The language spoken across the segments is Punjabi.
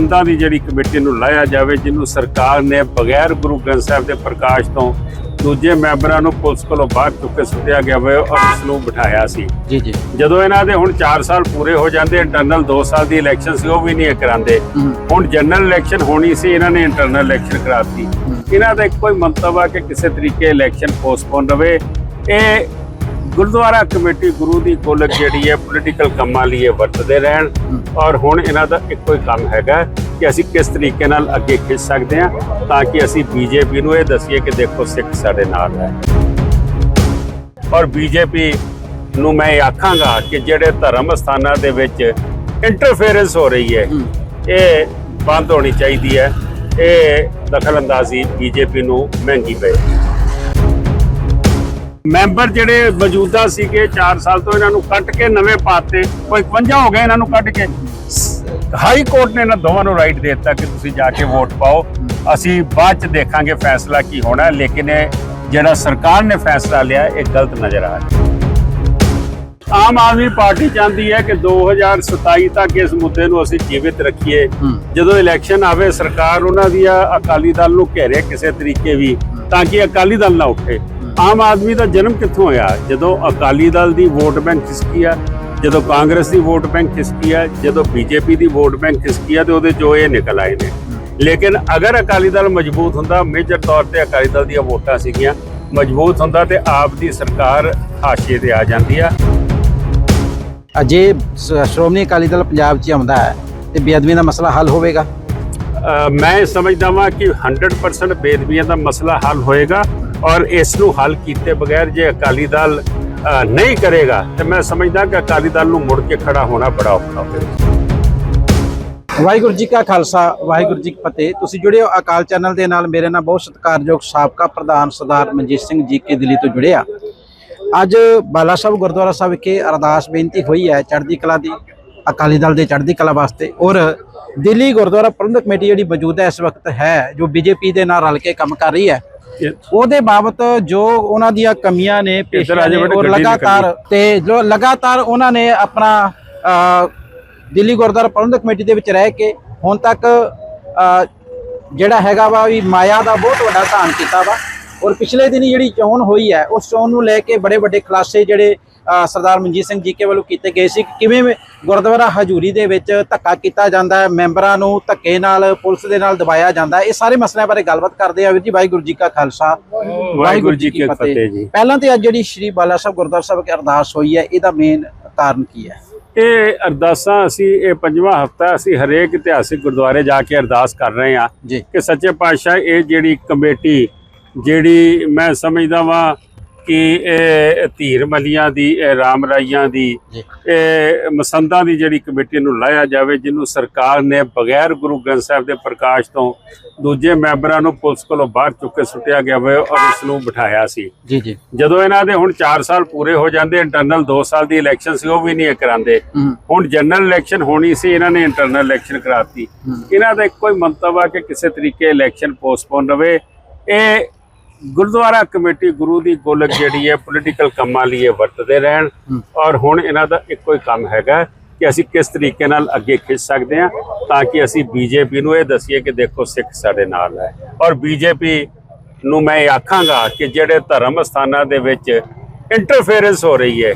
ਮਸੰਦਾਂ ਦੀ ਜਿਹੜੀ ਕਮੇਟੀ ਨੂੰ ਲਾਇਆ ਜਾਵੇ ਜਿਹਨੂੰ ਸਰਕਾਰ ਨੇ ਬਗੈਰ ਗੁਰੂ ਗ੍ਰੰਥ ਸਾਹਿਬ ਦੇ ਪ੍ਰਕਾਸ਼ ਤੋਂ ਦੂਜੇ ਮੈਂਬਰਾਂ ਨੂੰ ਪੁਲਿਸ ਕੋਲੋਂ ਬਾਹਰ ਚੁੱਕ ਕੇ ਸੁੱਟਿਆ ਗਿਆ ਹੋਵੇ ਔਰ ਇਸ ਨੂੰ ਬਿਠਾਇਆ ਸੀ। ਜੀ ਜੀ। ਜਦੋਂ ਇਹਨਾਂ ਦੇ ਹੁਣ 4 ਸਾਲ ਪੂਰੇ ਹੋ ਜਾਂਦੇ ਇੰਟਰਨਲ 2 ਸਾਲ ਦੀ ਇਲੈਕਸ਼ਨ ਸੀ ਉਹ ਵੀ ਨਹੀਂ ਕਰਾਉਂਦੇ। ਹੁਣ ਜਨਰਲ ਇਲੈਕਸ਼ਨ ਹੋਣੀ ਸੀ ਇਹਨਾਂ ਨੇ ਇੰਟਰਨਲ ਇਲੈਕਸ਼ਨ ਕਰਾਤੀ। ਇਹਨਾਂ ਦਾ ਇੱਕੋ ਹੀ ਮੰਤਵ ਆ ਕਿ ਕਿਸੇ ਤਰੀਕੇ ਇਲੈਕਸ਼ਨ ਪੋਸਟਪੋਨ ਰਵੇ। ਇਹ ਗੁਰਦੁਆਰਾ ਕਮੇਟੀ ਗੁਰੂ ਦੀ ਗੋਲਕ ਜਿਹੜੀ ਹੈ ਪੋਲੀਟੀਕਲ ਕੰਮਾਂ ਲਈ ਇਹ ਵਰਤਦੇ ਰਹਿਣ ਔਰ ਹੁਣ ਇਹਨਾਂ ਦਾ ਇੱਕੋ ਹੀ ਕੰਮ ਹੈਗਾ ਕਿ ਅਸੀਂ ਕਿਸ ਤਰੀਕੇ ਨਾਲ ਅੱਗੇ ਖਿੱਚ ਸਕਦੇ ਹਾਂ ਤਾਂ ਕਿ ਅਸੀਂ ਬੀਜੇਪੀ ਨੂੰ ਇਹ ਦਸੀਏ ਕਿ ਦੇਖੋ ਸਿੱਖ ਸਾਡੇ ਨਾਲ ਹੈ। ਔਰ ਬੀਜੇਪੀ ਨੂੰ ਮੈਂ ਇਹ ਆਖਾਂਗਾ ਕਿ ਜਿਹੜੇ ਧਰਮ ਸਥਾਨਾਂ ਦੇ ਵਿੱਚ ਇੰਟਰਫੇਰੈਂਸ ਹੋ ਰਹੀ ਹੈ, ਇਹ ਬੰਦ ਹੋਣੀ ਚਾਹੀਦੀ ਹੈ। ਇਹ ਦਖਲਅੰਦਾਜ਼ੀ ਬੀਜੇਪੀ ਨੂੰ ਮਹਿੰਗੀ ਪਏ ਮੈਂਬਰ ਜਿਹੜੇ ਮੌਜੂਦਾ ਸੀਗੇ 4 ਸਾਲ ਤੋਂ ਇਹਨਾਂ ਨੂੰ ਕੱਟ ਕੇ ਨਵੇਂ ਪਾਤੇ ਕੋਈ 51 ਹੋ ਗਏ ਇਹਨਾਂ ਨੂੰ ਕੱਟ ਕੇ? ਹਾਈ ਕੋਰਟ ਨੇ ਇਹਨਾਂ ਦੋਵਾਂ ਨੂੰ ਰਾਈਟ ਦੇ ਦਿੱਤਾ ਕਿ ਤੁਸੀਂ ਜਾ ਕੇ ਵੋਟ ਪਾਓ। ਅਸੀਂ ਬਾਅਦ ਚ ਦੇਖਾਂਗੇ ਫੈਸਲਾ ਕੀ ਹੋਣਾ ਲੇਕਿਨ ਇਹ ਜਿਹੜਾ ਸਰਕਾਰ ਨੇ ਫੈਸਲਾ ਲਿਆ ਇਹ ਗਲਤ ਨਜ਼ਰ ਆ ਰਿਹਾ। ਆਮ ਆਦਮੀ ਪਾਰਟੀ ਚਾਹੁੰਦੀ ਹੈ ਕਿ 2027 ਤੱਕ ਇਸ ਮੁੱਦੇ ਨੂੰ ਅਸੀਂ ਜੀਵਿਤ ਰੱਖੀਏ। ਜਦੋਂ ਇਲੈਕਸ਼ਨ ਆਵੇ ਸਰਕਾਰ ਉਹਨਾਂ ਦੀਆਂ ਅਕਾਲੀ ਦਲ ਨੂੰ ਘੇਰੇ ਕਿਸੇ ਤਰੀਕੇ ਵੀ ਤਾਂ ਕਿ ਅਕਾਲੀ ਦਲ ਨਾ ਉੱਠੇ। ਆਮ ਆਦਮੀ ਦਾ ਜਨਮ ਕਿੱਥੋਂ ਹੋਇਆ? ਜਦੋਂ ਅਕਾਲੀ ਦਲ ਦੀ ਵੋਟ ਬੈਂਕ ਖਿਸਕੀ ਆ ਜਦੋਂ ਕਾਂਗਰਸ ਦੀ ਵੋਟ ਬੈਂਕ ਖਿਸਕੀ ਆ ਜਦੋਂ ਬੀਜੇਪੀ ਦੀ ਵੋਟ ਬੈਂਕ ਖਿਸਕੀ ਆ ਤੇ ਉਹਦੇ ਜੋ ਇਹ ਨਿਕਲ ਆਏ ਨੇ। ਲੇਕਿਨ ਅਗਰ ਅਕਾਲੀ ਦਲ ਮਜ਼ਬੂਤ ਹੁੰਦਾ ਮੇਜਰ ਤੌਰ ਤੇ ਅਕਾਲੀ ਦਲ ਦੀਆਂ ਵੋਟਾਂ ਸੀਗੀਆਂ। ਮਜ਼ਬੂਤ ਹੁੰਦਾ ਤੇ ਆਪ ਦੀ ਸਰਕਾਰ ਹਾਸ਼ੀਏ ਤੇ ਆ ਜਾਂਦੀ ਆ। ਅਜੇ ਸ਼੍ਰੋਮਣੀ ਅਕਾਲੀ ਦਲ ਪੰਜਾਬ 'ਚ ਆਉਂਦਾ ਹੈ ਤੇ ਬੇਅਦਬੀ ਦਾ ਮਸਲਾ ਹੱਲ ਹੋਵੇਗਾ? ਮੈਂ ਸਮਝਦਾ ਹਾਂ ਕਿ 100% ਬੇਦਬੀਆਂ ਦਾ ਮਸਲਾ ਹੱਲ ਹੋਏਗਾ। ਔਰ ਇਸ ਨੂੰ ਹੱਲ ਕੀਤੇ ਬਗੈਰ ਜੇ ਅਕਾਲੀ ਦਲ ਨਹੀਂ ਕਰੇਗਾ, ਤੇ ਮੈਂ ਸਮਝਦਾ ਕਿ ਅਕਾਲੀ ਦਲ ਨੂੰ ਮੁੜ ਕੇ ਖੜਾ ਹੋਣਾ ਬੜਾ ਔਖਾ ਹੋਵੇਗਾ ਵਾਹਿਗੁਰੂ ਜੀ ਕਾ ਖਾਲਸਾ, ਵਾਹਿਗੁਰੂ ਜੀ ਕੀ ਫਤਿਹ। ਤੁਸੀਂ ਜੁੜੇ ਹੋ ਅਕਾਲ ਚੈਨਲ ਦੇ ਨਾਲ। ਮੇਰੇ ਨਾਲ ਬਹੁਤ ਸਤਿਕਾਰਯੋਗ ਸਾਬਕਾ ਪ੍ਰਧਾਨ ਸਰਦਾਰ ਮਨਜੀਤ ਸਿੰਘ ਜੀ ਕੇ ਦਿੱਲੀ ਤੋਂ ਜੁੜੇ ਆ। ਅੱਜ ਬਾਲਾ ਸਾਹਿਬ ਗੁਰਦੁਆਰਾ ਸਾਹਿਬ ਵਿਖੇ ਅਰਦਾਸ ਬੇਨਤੀ ਹੋਈ ਹੈ ਚੜ੍ਹਦੀ ਕਲਾ ਦੀ, ਅਕਾਲੀ ਦਲ ਦੇ ਚੜ੍ਹਦੀ ਕਲਾ ਵਾਸਤੇ। ਔਰ ਦਿੱਲੀ ਗੁਰਦੁਆਰਾ ਪ੍ਰਬੰਧਕ ਕਮੇਟੀ ਜਿਹੜੀ ਮੌਜੂਦ ਹੈ ਇਸ ਵਕਤ ਹੈ, ਜੋ ਬੀਜੇਪੀ ਦੇ ਨਾਲ ਰਲ ਕੇ ਕੰਮ ਕਰ ਰਹੀ ਹੈ ਉਹਦੇ ਬਾਬਤ ਜੋ ਉਹਨਾਂ ਦੀਆਂ ਕਮੀਆਂ ਨੇ ਪੇਸ਼ੀਆਂ ਨੇ ਔਰ ਲਗਾਤਾਰ ਤੇ ਜੋ ਲਗਾਤਾਰ ਉਹਨਾਂ ਨੇ ਆਪਣਾ ਦਿੱਲੀ ਗੁਰਦੁਆਰਾ ਪ੍ਰਬੰਧਕ ਕਮੇਟੀ ਦੇ ਵਿੱਚ ਰਹਿ ਕੇ ਹੁਣ ਤੱਕ ਜਿਹੜਾ ਹੈਗਾ ਵਾ ਵੀ ਮਾਇਆ ਦਾ ਬਹੁਤ ਵੱਡਾ ਧਾਨ ਕੀਤਾ ਵਾ। ਔਰ ਪਿਛਲੇ ਦਿਨੀ ਜਿਹੜੀ ਚੋਣ ਹੋਈ ਹੈ ਉਸ ਚੋਣ ਨੂੰ ਲੈ ਕੇ ਬੜੇ ਵੱਡੇ ਖੁਲਾਸੇ ਜਿਹੜੇ ਸਰਦਾਰ ਮਨਜੀਤ ਸਿੰਘ ਜੀਕੇ ਵੱਲੋਂ ਕੀਤੇ ਗਏ ਸੀ ਕਿ ਕਿਵੇਂ ਗੁਰਦੁਆਰਾ ਹਜੂਰੀ ਦੇ ਵਿੱਚ ਧੱਕਾ ਕੀਤਾ ਜਾਂਦਾ ਹੈ ਮੈਂਬਰਾਂ ਨੂੰ ਧੱਕੇ ਨਾਲ ਪੁਲਿਸ ਦੇ ਨਾਲ ਦਬਾਇਆ ਜਾਂਦਾ ਇਹ ਸਾਰੇ ਮਸਲਿਆਂ ਬਾਰੇ ਗੱਲਬਾਤ ਕਰਦੇ ਆ ਵੀਰ ਜੀ ਵਾਹਿਗੁਰੂ ਜੀ ਕਾ ਖਾਲਸਾ। ਵਾਹਿਗੁਰੂ ਜੀ ਕੀ ਫਤਿਹ। ਜੀ। ਪਹਿਲਾਂ ਤੇ ਅੱਜ ਜਿਹੜੀ ਸ਼੍ਰੀ ਬਾਲਾ ਸਾਹਿਬ ਗੁਰਦੁਆਰਾ ਸਾਹਿਬ ਕੇ ਅਰਦਾਸ ਹੋਈ ਹੈ ਇਹਦਾ ਮੇਨ ਕਾਰਨ ਕੀ ਹੈ? ਇਹ ਅਰਦਾਸਾਂ ਅਸੀਂ ਇਹ ਪੰਜਵਾਂ ਹਫਤਾ ਅਸੀਂ ਹਰੇਕ ਇਤਿਹਾਸਿਕ ਗੁਰਦੁਆਰੇ ਜਾ ਕੇ ਅਰਦਾਸ ਕਰ ਰਹੇ ਜੀ। ਕਿ ਸੱਚੇ ਪਾਤਸ਼ਾਹ ਇਹ ਜਿਹੜੀ ਕਮੇਟੀ ਜਿਹੜੀ ਮੈਂ ਸਮਝਦਾ ਵਾਂ ਕਿ ਇਹ ਧੀਰ ਮਲੀਆਂ ਦੀ ਇਹ ਰਾਮ ਰਾਈਆਂ ਦੀ ਇਹ ਮਸੰਦਾਂ ਦੀ ਜਿਹੜੀ ਕਮੇਟੀ ਨੂੰ ਲਾਇਆ ਜਾਵੇ ਜਿਹਨੂੰ ਸਰਕਾਰ ਨੇ ਬਗੈਰ ਗੁਰੂ ਗ੍ਰੰਥ ਸਾਹਿਬ ਦੇ ਪ੍ਰਕਾਸ਼ ਤੋਂ ਦੂਜੇ ਮੈਂਬਰਾਂ ਨੂੰ ਪੁਲਿਸ ਕੋਲੋਂ ਬਾਹਰ ਚੁੱਕ ਕੇ ਸੁੱਟਿਆ ਗਿਆ ਹੋਵੇ ਔਰ ਇਸ ਨੂੰ ਬਿਠਾਇਆ ਸੀ। ਜੀ ਜੀ। ਜਦੋਂ ਇਹਨਾਂ ਦੇ ਹੁਣ 4 ਸਾਲ ਪੂਰੇ ਹੋ ਜਾਂਦੇ ਇੰਟਰਨਲ 2 ਸਾਲ ਦੀ ਇਲੈਕਸ਼ਨ ਸੀ ਉਹ ਵੀ ਨਹੀਂ ਕਰਾਉਂਦੇ ਹੁਣ ਜਨਰਲ ਇਲੈਕਸ਼ਨ ਹੋਣੀ ਸੀ ਇਹਨਾਂ ਨੇ ਇੰਟਰਨਲ ਇਲੈਕਸ਼ਨ ਕਰਾਤੀ। ਇਹਨਾਂ ਦਾ ਇੱਕੋ ਹੀ ਮੰਤਵ ਆ ਕਿ ਕਿਸੇ ਤਰੀਕੇ ਇਲੈਕਸ਼ਨ ਪੋਸਟਪੋਨ ਰਵੇ। ਇਹ ਗੁਰਦੁਆਰਾ ਕਮੇਟੀ ਗੁਰੂ ਦੀ ਗੋਲਕ ਜਿਹੜੀ ਹੈ ਪੋਲੀਟੀਕਲ ਕੰਮਾਂ ਲਈ ਇਹ ਵਰਤਦੇ ਰਹਿਣ ਔਰ ਹੁਣ ਇਹਨਾਂ ਦਾ ਇੱਕੋ ਹੀ ਕੰਮ ਹੈਗਾ ਕਿ ਅਸੀਂ ਕਿਸ ਤਰੀਕੇ ਨਾਲ ਅੱਗੇ ਖਿੱਚ ਸਕਦੇ ਹਾਂ ਤਾਂ ਕਿ ਅਸੀਂ ਬੀਜੇਪੀ ਨੂੰ ਇਹ ਦਸੀਏ ਕਿ ਦੇਖੋ ਸਿੱਖ ਸਾਡੇ ਨਾਲ ਹੈ। ਔਰ ਬੀਜੇਪੀ ਨੂੰ ਮੈਂ ਇਹ ਆਖਾਂਗਾ ਕਿ ਜਿਹੜੇ ਧਰਮ ਸਥਾਨਾਂ ਦੇ ਵਿੱਚ ਇੰਟਰਫੇਰੈਂਸ ਹੋ ਰਹੀ ਹੈ,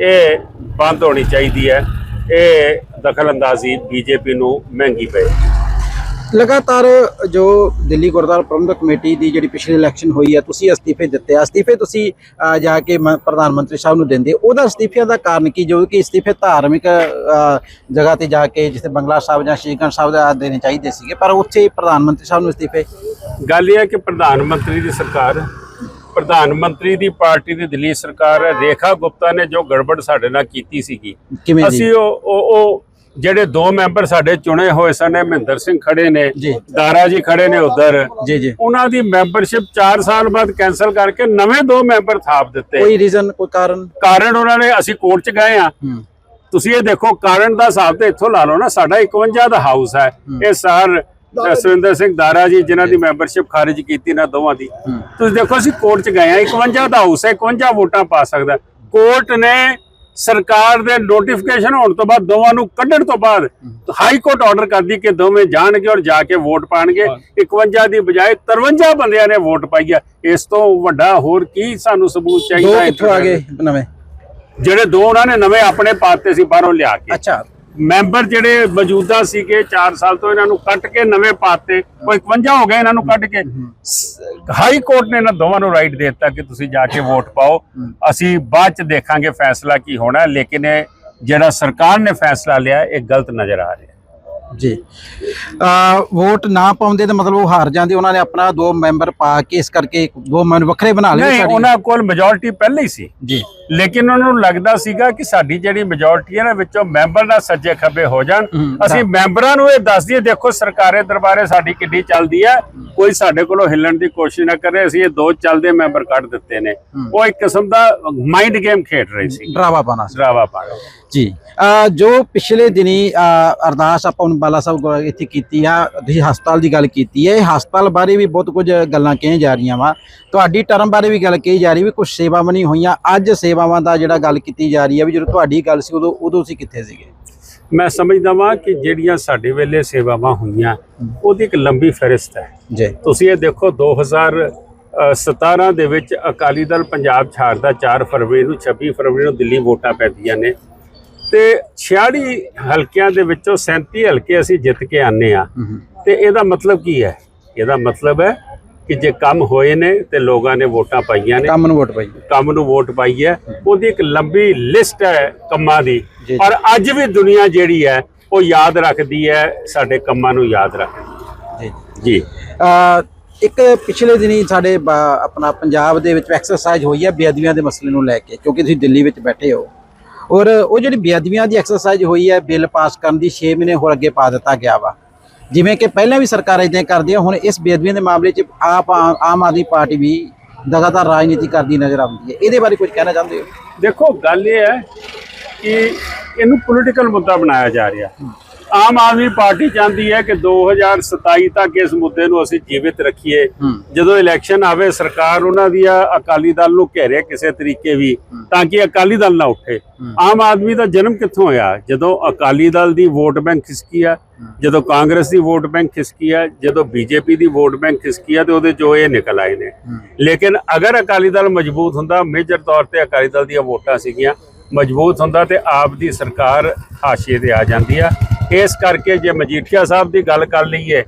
ਇਹ ਬੰਦ ਹੋਣੀ ਚਾਹੀਦੀ ਹੈ। ਇਹ ਦਖਲਅੰਦਾਜ਼ੀ ਬੀਜੇਪੀ ਨੂੰ ਮਹਿੰਗੀ ਪਏ ਲਗਾਤਾਰ ਜੋ ਦਿੱਲੀ ਗੁਰਦੁਆਰਾ ਪ੍ਰਬੰਧਕ ਕਮੇਟੀ ਦੀ ਜਿਹੜੀ ਪਿਛਲੀ ਇਲੈਕਸ਼ਨ ਹੋਈ ਹੈ ਤੁਸੀਂ ਅਸਤੀਫੇ ਦਿੱਤੇ ਅਸਤੀਫੇ ਤੁਸੀਂ ਜਾ ਕੇ ਪ੍ਰਧਾਨ ਮੰਤਰੀ ਸਾਹਿਬ ਨੂੰ ਦਿੰਦੇ। ਉਹਦਾ ਅਸਤੀਫਿਆਂ ਦਾ ਕਾਰਨ ਕੀ? ਜੋ ਕਿ ਅਸਤੀਫੇ ਧਾਰਮਿਕ ਜਗ੍ਹਾ ਤੇ ਜਾ ਕੇ ਜਿਵੇਂ ਬੰਗਲਾ ਸਾਹਿਬ ਜਾਂ ਸ਼੍ਰੀਗੰਜ ਸਾਹਿਬ ਦਾ ਦੇਣੇ ਚਾਹੀਦੇ ਸੀਗੇ ਪਰ ਉੱਥੇ ਪ੍ਰਧਾਨ ਮੰਤਰੀ ਸਾਹਿਬ ਨੂੰ ਅਸਤੀਫੇ ਗੱਲ ਇਹ ਹੈ ਕਿ ਪ੍ਰਧਾਨ ਮੰਤਰੀ ਦੀ ਸਰਕਾਰ। ਪ੍ਰਧਾਨ ਮੰਤਰੀ ਦੀ ਪਾਰਟੀ ਦੀ ਦਿੱਲੀ ਸਰਕਾਰ ਰੇਖਾ ਗੁਪਤਾ ਨੇ ਜੋ ਗੜਬੜ ਸਾਡੇ ਨਾਲ ਕੀਤੀ ਸੀਗੀ ਅਸੀਂ ਉਹ ਉਹ ਜਿਹੜੇ ਦੋ ਮੈਂਬਰ ਸਾਡੇ ਚੁਣੇ ਹੋਏ ਸਨ ਇਹ ਮਹਿੰਦਰ ਸਿੰਘ ਖੜੇ ਨੇ ਜੀ। ਦਾਰਾ ਜੀ ਖੜੇ ਨੇ ਉਧਰ। ਜੀ ਜੀ। ਉਹਨਾਂ ਦੀ ਮੈਂਬਰਸ਼ਿਪ 4 ਸਾਲ ਬਾਅਦ ਕੈਨਸਲ ਕਰਕੇ ਨਵੇਂ ਦੋ ਮੈਂਬਰ ਥਾਪ ਦਿੱਤੇ। ਕੋਈ ਰੀਜ਼ਨ ਕੋਈ ਕਾਰਨ? ਕਾਰਨ ਉਹਨਾਂ ਨੇ ਅਸੀਂ ਕੋਰਟ 'ਚ ਗਏ ਆ ਤੁਸੀਂ ਇਹ ਦੇਖੋ ਕਾਰਨ ਦਾ ਹਿਸਾਬ ਤੇ ਇੱਥੋਂ ਲਾ ਲਓ ਨਾ ਸਾਡਾ 51 ਦਾ ਹਾਊਸ ਹੈ। ਇਹ ਸਰ ਸੁਰਿੰਦਰ ਸਿੰਘ ਦਾਰਾ ਜੀ ਜਿਨ੍ਹਾਂ ਦੀ ਮੈਂਬਰਸ਼ਿਪ ਖਾਰਿਜ ਕੀਤੀ ਨਾ ਦੋਵਾਂ ਦੀ। ਤੁਸੀਂ ਦੇਖੋ ਅਸੀਂ ਕੋਰਟ 'ਚ ਗਏ ਆ 51 ਦਾ ਹਾਊਸ ਹੈ 51 ਵੋਟਾਂ ਪਾ ਸਕਦਾ। ਕੋਰਟ ਨੇ ਸਰਕਾਰ ਦੇ ਨੋਟੀਫਿਕੇਸ਼ਨ ਹੋਣ ਤੋਂ ਬਾਅਦ ਦੋਵਾਂ ਨੂੰ ਕੱਢਣ ਤੋਂ ਬਾਅਦ ਹਾਈ ਕੋਰਟ ਆਰਡਰ ਕਰਦੀ ਕਿ ਦੋਵੇਂ ਜਾਣਗੇ ਔਰ ਜਾ ਕੇ ਵੋਟ ਪਾਣਗੇ। 51 ਦੀ ਬਜਾਏ 53 ਬੰਦਿਆਂ ਨੇ ਵੋਟ ਪਾਈ ਆ। ਇਸ ਤੋਂ ਵੱਡਾ ਹੋਰ ਕੀ ਸਾਨੂੰ ਸਬੂਤ ਚਾਹੀਦਾ ਹੈ ਕਿੱਥੋਂ ਆ ਗਏ ਨਵੇਂ? ਜਿਹੜੇ ਦੋ ਉਹਨਾਂ ਨੇ ਨਵੇਂ ਆਪਣੇ ਪਾਤੇ ਸੀ ਬਾਹਰੋਂ ਲਿਆ ਕੇ। ਅੱਛਾ ਮੈਂਬਰ ਜਿਹੜੇ ਮੌਜੂਦਾ ਸੀਗੇ 4 ਸਾਲ ਤੋਂ ਇਹਨਾਂ ਨੂੰ ਕੱਟ ਕੇ ਨਵੇਂ ਪਾਤੇ ਕੋਈ 51 ਹੋ ਗਏ ਇਹਨਾਂ ਨੂੰ ਕੱਢ ਕੇ। ਹਾਈ ਕੋਰਟ ਨੇ ਇਹਨਾਂ ਦੋਵਾਂ ਨੂੰ ਰਾਈਟ ਦੇ ਦਿੱਤਾ ਕਿ ਤੁਸੀਂ ਜਾ ਕੇ ਵੋਟ ਪਾਓ। ਅਸੀਂ ਬਾਅਦ ਚ ਦੇਖਾਂਗੇ ਫੈਸਲਾ ਕੀ ਹੋਣਾ ਲੇਕਿਨ ਇਹ ਜਿਹੜਾ ਸਰਕਾਰ ਨੇ ਫੈਸਲਾ ਲਿਆ ਇਹ ਗਲਤ ਨਜ਼ਰ ਆ ਰਿਹਾ। ਜੀ। ਵੋਟ ਨਾ ਪਾਉਂਦੇ ਤਾਂ ਮਤਲਬ ਉਹ ਹਾਰ ਜਾਂਦੇ। ਉਹਨਾਂ ਨੇ ਆਪਣਾ ਦੋ ਮੈਂਬਰ ਪਾ ਕੇ ਇਸ ਕਰਕੇ ਦੋ ਮੈਂਬਰ ਵੱਖਰੇ ਬਣਾ ਲਏ ਨਹੀਂ ਉਹਨਾਂ ਕੋਲ ਮੈਜੋਰਿਟੀ ਪਹਿਲੇ ਹੀ ਸੀ। ਜੀ। ਲੇਕਿਨ ਉਹਨਾਂ ਨੂੰ ਲੱਗਦਾ ਸੀਗਾ ਕਿ ਸਾਡੀ ਜਿਹੜੀ ਮੈਜੋਰਿਟੀ ਹੈ ਨਾ ਵਿੱਚੋਂ ਮੈਂਬਰ ਨਾ ਸੱਜੇ ਖੱਬੇ ਹੋ ਜਾਣ। ਅਸੀਂ ਮੈਂਬਰਾਂ ਨੂੰ ਇਹ ਦੱਸ ਦਈਏ ਦੇਖੋ ਸਰਕਾਰੇ ਦਰਬਾਰੇ ਸਾਡੀ ਕਿੱਡੀ ਚੱਲਦੀ ਹੈ। ਕੋਈ ਸਾਡੇ ਕੋਲੋਂ ਹਿੱਲਣ ਦੀ ਕੋਸ਼ਿਸ਼ ਨਾ ਕਰੇ ਅਸੀਂ ਇਹ ਦੋ ਚੱਲਦੇ ਮੈਂਬਰ ਕੱਢ ਦਿੱਤੇ ਨੇ। ਉਹ ਇੱਕ ਕਿਸਮ ਦਾ ਮਾਈਂਡ ਗੇਮ ਖੇਡ ਰਹੀ ਸੀ। ਡਰਾਵਾ ਪਾਣਾ ਡਰਾਵਾ ਪਾਣਾ ਜੀ। ਜੋ ਪਿਛਲੇ ਦਿਨੀ ਅਰਦਾਸ ਆਪਾਂ ਨੂੰ ਬਾਲਾ ਸਾਹਿਬ ਕੋਲ ਇੱਥੇ ਕੀਤੀ ਆ ਤੁਸੀਂ ਹਸਪਤਾਲ ਦੀ ਗੱਲ ਕੀਤੀ ਹੈ ਇਹ ਹਸਪਤਾਲ ਬਾਰੇ ਵੀ ਬਹੁਤ ਕੁਝ ਗੱਲਾਂ ਕਹੀਆਂ ਜਾ ਰਹੀਆਂ ਵਾ। ਤੁਹਾਡੀ ਟਰਮ ਬਾਰੇ ਵੀ ਗੱਲ ਕਹੀ ਜਾ ਰਹੀ ਵੀ ਕੁਝ ਸੇਵਾਵਾਂ ਨਹੀਂ ਹੋਈਆਂ ਅੱਜ ਸੇਵਾਵਾਂ ਦਾ ਜਿਹੜਾ ਗੱਲ ਕੀਤੀ ਜਾ ਰਹੀ ਹੈ ਵੀ ਜਦੋਂ ਤੁਹਾਡੀ ਗੱਲ ਸੀ ਉਦੋਂ ਉਦੋਂ ਤੁਸੀਂ ਕਿੱਥੇ ਸੀਗੇ? ਮੈਂ ਸਮਝਦਾ ਵਾਂ ਕਿ ਜਿਹੜੀਆਂ ਸਾਡੇ ਵੇਲੇ ਸੇਵਾਵਾਂ ਹੋਈਆਂ ਉਹਦੀ ਇੱਕ ਲੰਬੀ ਫਹਿਰਿਸਤ ਹੈ। ਜੀ। ਤੁਸੀਂ ਇਹ ਦੇਖੋ 2017 ਦੇ ਵਿੱਚ ਅਕਾਲੀ ਦਲ ਪੰਜਾਬ ਛਾੜਦਾ 4 ਫਰਵਰੀ ਨੂੰ 26 ਫਰਵਰੀ ਨੂੰ ਦਿੱਲੀ ਵੋਟਾਂ ਪੈਂਦੀਆਂ ਨੇ। ਤੇ 46 ਹਲਕਿਆਂ ਦੇ ਵਿੱਚੋਂ 37 ਹਲਕੇ ਅਸੀਂ ਜਿੱਤ ਕੇ ਆਨੇ ਆ ਤੇ ਇਹਦਾ ਮਤਲਬ ਕੀ ਹੈ? ਇਹਦਾ ਮਤਲਬ ਹੈ ਕਿ ਜੇ ਕੰਮ ਹੋਏ ਨੇ ਤੇ ਲੋਕਾਂ ਨੇ ਵੋਟਾਂ ਪਾਈਆਂ ਨੇ। ਕੰਮ ਨੂੰ ਵੋਟ ਪਾਈ। ਕੰਮ ਨੂੰ ਵੋਟ ਪਾਈ ਹੈ। ਉਹਦੀ ਇੱਕ ਲੰਬੀ ਲਿਸਟ ਹੈ ਕੰਮਾਂ ਦੀ। ਔਰ ਅੱਜ ਵੀ ਦੁਨੀਆ ਜਿਹੜੀ ਹੈ ਉਹ ਯਾਦ ਰੱਖਦੀ ਹੈ ਸਾਡੇ ਕੰਮਾਂ ਨੂੰ ਯਾਦ ਰੱਖਦੀ ਜੀ। ਇੱਕ ਪਿਛਲੇ ਦਿਨੀ ਸਾਡੇ ਆਪਣਾ ਪੰਜਾਬ ਦੇ ਵਿੱਚ ਐਕਸਰਸਾਈਜ਼ ਹੋਈ ਹੈ ਬੇਅਦਬੀਆਂ ਦੇ ਮਸਲੇ ਨੂੰ ਲੈ ਕੇ ਕਿਉਂਕਿ ਤੁਸੀਂ ਦਿੱਲੀ ਵਿੱਚ ਬੈਠੇ ਹੋ। ਔਰ ਉਹ ਜਿਹੜੀ ਬੇਅਦਬੀਆਂ ਦੀ ਐਕਸਰਸਾਈਜ਼ ਹੋਈ ਹੈ, ਬਿੱਲ ਪਾਸ ਕਰਨ ਦੀ 6 ਮਹੀਨੇ ਹੋਰ ਅੱਗੇ ਪਾ ਦਿੱਤਾ ਗਿਆ ਵਾ। ਜਿਵੇਂ ਕਿ ਪਹਿਲਾਂ ਵੀ ਸਰਕਾਰ ਇਦਾਂ ਕਰਦੀ ਹੈ ਹੁਣ ਇਸ ਬੇਅਦਬੀਆਂ ਦੇ ਮਾਮਲੇ 'ਚ ਆਪ ਆਮ ਆਦਮੀ ਪਾਰਟੀ ਵੀ ਲਗਾਤਾਰ ਰਾਜਨੀਤੀ ਕਰਦੀ ਨਜ਼ਰ ਆਉਂਦੀ ਹੈ। ਇਹਦੇ ਬਾਰੇ ਕੁਝ ਕਹਿਣਾ ਚਾਹੁੰਦੇ ਹੋ? ਦੇਖੋ, ਗੱਲ ਇਹ ਹੈ ਕਿ ਇਹਨੂੰ ਪੋਲੀਟੀਕਲ ਮੁੱਦਾ ਬਣਾਇਆ ਜਾ ਰਿਹਾ। ਆਮ ਆਦਮੀ ਪਾਰਟੀ ਚਾਹੁੰਦੀ ਹੈ ਕਿ 2027 ਤੱਕ ਇਸ ਮੁੱਦੇ ਨੂੰ ਅਸੀਂ ਜੀਵਿਤ ਰੱਖੀਏ। ਜਦੋਂ ਇਲੈਕਸ਼ਨ ਆਵੇ ਸਰਕਾਰ ਉਹਨਾਂ ਦੀ ਆ ਅਕਾਲੀ ਦਲ ਨੂੰ ਘੇਰੇ ਕਿਸੇ ਤਰੀਕੇ ਵੀ ਤਾਂ ਕਿ ਅਕਾਲੀ ਦਲ ਨਾ ਉੱਠੇ। ਆਮ ਆਦਮੀ ਦਾ ਜਨਮ ਕਿੱਥੋਂ ਹੋਇਆ? ਜਦੋਂ ਅਕਾਲੀ ਦਲ ਦੀ ਵੋਟ ਬੈਂਕ ਖਿਸਕੀ ਆ ਜਦੋਂ ਕਾਂਗਰਸ ਦੀ ਵੋਟ ਬੈਂਕ ਖਿਸਕੀ ਆ ਜਦੋਂ ਬੀਜੇਪੀ ਦੀ ਵੋਟ ਬੈਂਕ ਖਿਸਕੀ ਆ ਤੇ ਉਹਦੇ ਚੋਂ ਇਹ ਨਿਕਲ ਆਏ ਨੇ। ਲੇਕਿਨ ਅਗਰ ਅਕਾਲੀ ਦਲ ਮਜ਼ਬੂਤ ਹੁੰਦਾ ਮੇਜਰ ਤੌਰ ਤੇ ਅਕਾਲੀ ਦਲ ਦੀਆਂ ਵੋਟਾਂ ਸੀਗੀਆਂ ਮਜ਼ਬੂਤ ਹੁੰਦਾ ਤੇ ਆਪ ਦੀ ਸਰਕਾਰ ਹਾਸ਼ੀਏ ਤੇ ਆ ਜਾਂਦੀ ਆ। ਇਸ ਕਰਕੇ ਜੇ ਮਜੀਠੀਆ ਸਾਹਿਬ ਦੀ ਗੱਲ ਕਰ ਲਈਏ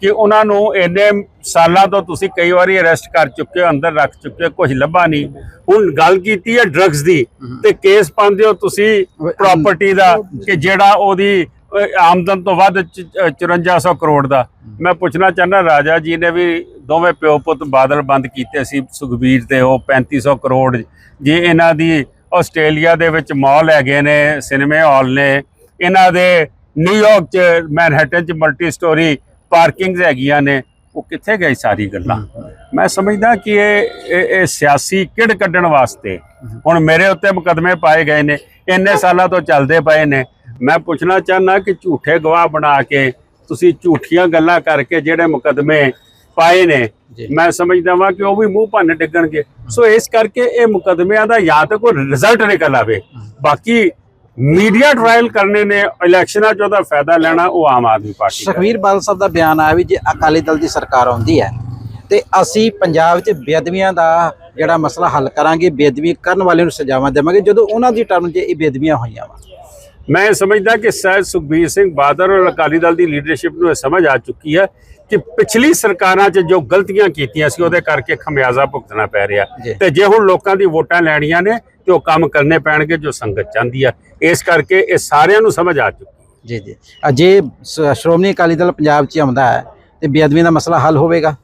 ਕਿ ਉਹਨਾਂ ਨੂੰ ਇੰਨੇ ਸਾਲਾਂ ਤੋਂ ਤੁਸੀਂ ਕਈ ਵਾਰੀ ਅਰੈਸਟ ਕਰ ਚੁੱਕੇ ਹੋ ਅੰਦਰ ਰੱਖ ਚੁੱਕੇ ਹੋ ਕੁਝ ਲੱਭਾ ਨਹੀਂ। ਹੁਣ ਗੱਲ ਕੀਤੀ ਹੈ ਡਰੱਗਸ ਦੀ ਤੇ ਕੇਸ ਪਾਉਂਦੇ ਹੋ ਤੁਸੀਂ ਪ੍ਰਾਪਰਟੀ ਦਾ ਕਿ ਜਿਹੜਾ ਉਹਦੀ ਆਮਦਨ ਤੋਂ ਵੱਧ ਚ- ਅਹ, 5400 ਕਰੋੜ ਦਾ। ਮੈਂ ਪੁੱਛਣਾ ਚਾਹੁੰਦਾ ਰਾਜਾ ਜੀ ਨੇ ਵੀ ਦੋਵੇਂ ਪਿਓ ਪੁੱਤ ਬਾਦਲ ਬੰਦ ਕੀਤੇ ਸੀ ਸੁਖਬੀਰ ਤੇ ਉਹ 3500 ਕਰੋੜ। ਜੇ ਇਹਨਾਂ ਦੀ ਆਸਟ੍ਰੇਲੀਆ ਦੇ ਵਿੱਚ ਮਾਲ ਹੈਗੇ ਨੇ ਸਿਨੇਮੇ ਹਾਲ ਨੇ ਇਹਨਾਂ ਦੇ ਨਿਊਯਾਰਕ ਚ ਮੈਨਹਟਨ ਚ ਮਲਟੀ ਸਟੋਰੀ ਪਾਰਕਿੰਗਸ ਹੈਗੀਆਂ ਨੇ ਉਹ ਕਿੱਥੇ ਗਈ ਸਾਰੀ ਗੱਲਾਂ? ਮੈਂ ਸਮਝਦਾ ਕਿ ਇਹ ਇਹ ਸਿਆਸੀ ਕਿੜ ਕੱਢਣ ਵਾਸਤੇ ਹੁਣ ਮੇਰੇ ਉੱਤੇ ਮੁਕਦਮੇ ਪਾਏ ਗਏ ਨੇ ਇੰਨੇ ਸਾਲਾਂ ਤੋਂ ਚੱਲਦੇ ਪਏ ਨੇ। ਮੈਂ ਪੁੱਛਣਾ ਚਾਹਨਾ ਕਿ ਝੂਠੇ ਗਵਾਹ ਬਣਾ ਕੇ ਤੁਸੀਂ ਝੂਠੀਆਂ ਗੱਲਾਂ ਕਰਕੇ ਜਿਹੜੇ ਮੁਕਦਮੇ ਪਾਏ ਨੇ। ਮੈਂ ਸਮਝਦਾ ਵਾਂ ਕਿ ਉਹ ਵੀ ਮੂੰਹ ਭੰਨ ਡਿੱਗਣਗੇ। ਸੋ ਇਸ ਕਰਕੇ ਇਹ ਮੁਕਦਮਿਆਂ ਦਾ ਜਾਂ ਤਾਂ ਕੋਈ ਰਿਜ਼ਲਟ ਨਿਕਲ ਆਵੇ। ਬਾਕੀ ਮੀਡੀਆ ਟ੍ਰਾਇਲ ਕਰਨੇ ਨੇ, ਇਲੈਕਸ਼ਨਾਂ 'ਚ ਉਹਦਾ ਫਾਇਦਾ ਲੈਣਾ, ਉਹ ਆਮ ਆਦਮੀ ਪਾਰਟੀ ਦਾ ਸੁਖਵੀਰ ਬਾਦਲ ਸਾਹਿਬ ਦਾ ਬਿਆਨ ਆਇਆ ਵੀ ਜੇ ਅਕਾਲੀ ਦਲ ਦੀ ਸਰਕਾਰ ਆਉਂਦੀ ਹੈ, ਤੇ ਅਸੀਂ ਪੰਜਾਬ 'ਚ ਬੇਅਦਬੀਆਂ ਦਾ ਜਿਹੜਾ ਮਸਲਾ ਹੱਲ ਕਰਾਂਗੇ, ਬੇਅਦਬੀ ਕਰਨ ਵਾਲਿਆਂ ਨੂੰ ਸਜ਼ਾਵਾਂ ਦੇਵਾਂਗੇ, ਜਦੋਂ ਉਹਨਾਂ ਦੀ ਟਰਮ 'ਚ ਇਹ ਬੇਅਦਬੀਆਂ ਹੋਈਆਂ ਵਾ। ਮੈਂ ਸਮਝਦਾ ਕਿ ਸਹਿਜ ਸੁਖਬੀਰ ਸਿੰਘ ਬਾਦਲ ਔਰ ਅਕਾਲੀ ਦਲ ਦੀ ਲੀਡਰਸ਼ਿਪ ਨੂੰ ਇਹ ਸਮਝ ਆ ਚੁੱਕੀ ਹੈ ਕਿ ਪਿਛਲੀ ਸਰਕਾਰਾਂ 'ਚ ਜੋ ਗਲਤੀਆਂ ਕੀਤੀਆਂ ਸੀ ਉਹਦੇ ਕਰਕੇ ਖਮਿਆਜ਼ਾ ਭੁਗਤਣਾ ਪੈ ਰਿਹਾ। ਤੇ ਜੇ ਹੁਣ ਲੋਕਾਂ ਦੀ ਵੋਟਾਂ ਲੈਣੀਆਂ ਨੇ ਤੇ ਉਹ ਕੰਮ ਕਰਨੇ ਪੈਣਗੇ ਜੋ ਸੰਗਤ ਚਾਹੁੰਦੀ ਆ। ਇਸ ਕਰਕੇ ਇਹ ਸਾਰਿਆਂ ਨੂੰ ਸਮਝ ਆ ਚੁੱਕੀ ਜੀ ਜੀ। ਅ ਜੇ ਸ- ਸ਼੍ਰੋਮਣੀ ਅਕਾਲੀ ਦਲ ਪੰਜਾਬ 'ਚ ਆਉਂਦਾ ਹੈ ਤੇ ਬੇਅਦਬੀ ਦਾ ਮਸਲਾ ਹੱਲ ਹੋਵੇਗਾ?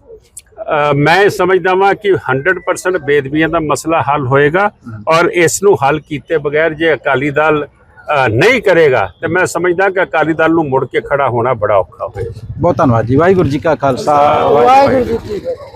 ਮੈਂ ਸਮਝਦਾ ਵਾਂ ਕਿ 100% ਬੇਦਬੀਆਂ ਦਾ ਮਸਲਾ ਹੱਲ ਹੋਏਗਾ ਔਰ ਇਸ ਨੂੰ ਹੱਲ ਕੀਤੇ ਬਗੈਰ ਜੇ ਅਕਾਲੀ ਦਲ ਨਹੀਂ ਕਰੇਗਾ ਤੇ ਮੈਂ ਸਮਝਦਾ ਕਿ ਅਕਾਲੀ ਦਲ ਨੂੰ ਮੁੜ ਕੇ ਖੜਾ ਹੋਣਾ ਬੜਾ ਔਖਾ ਹੋਏਗਾ। ਬਹੁਤ ਧੰਨਵਾਦ ਜੀ ਵਾਹਿਗੁਰੂ ਜੀ ਕਾ ਖਾਲਸਾ ਵਾਹਿਗੁਰੂ ਜੀ ਕੀ ਫਤਿਹ।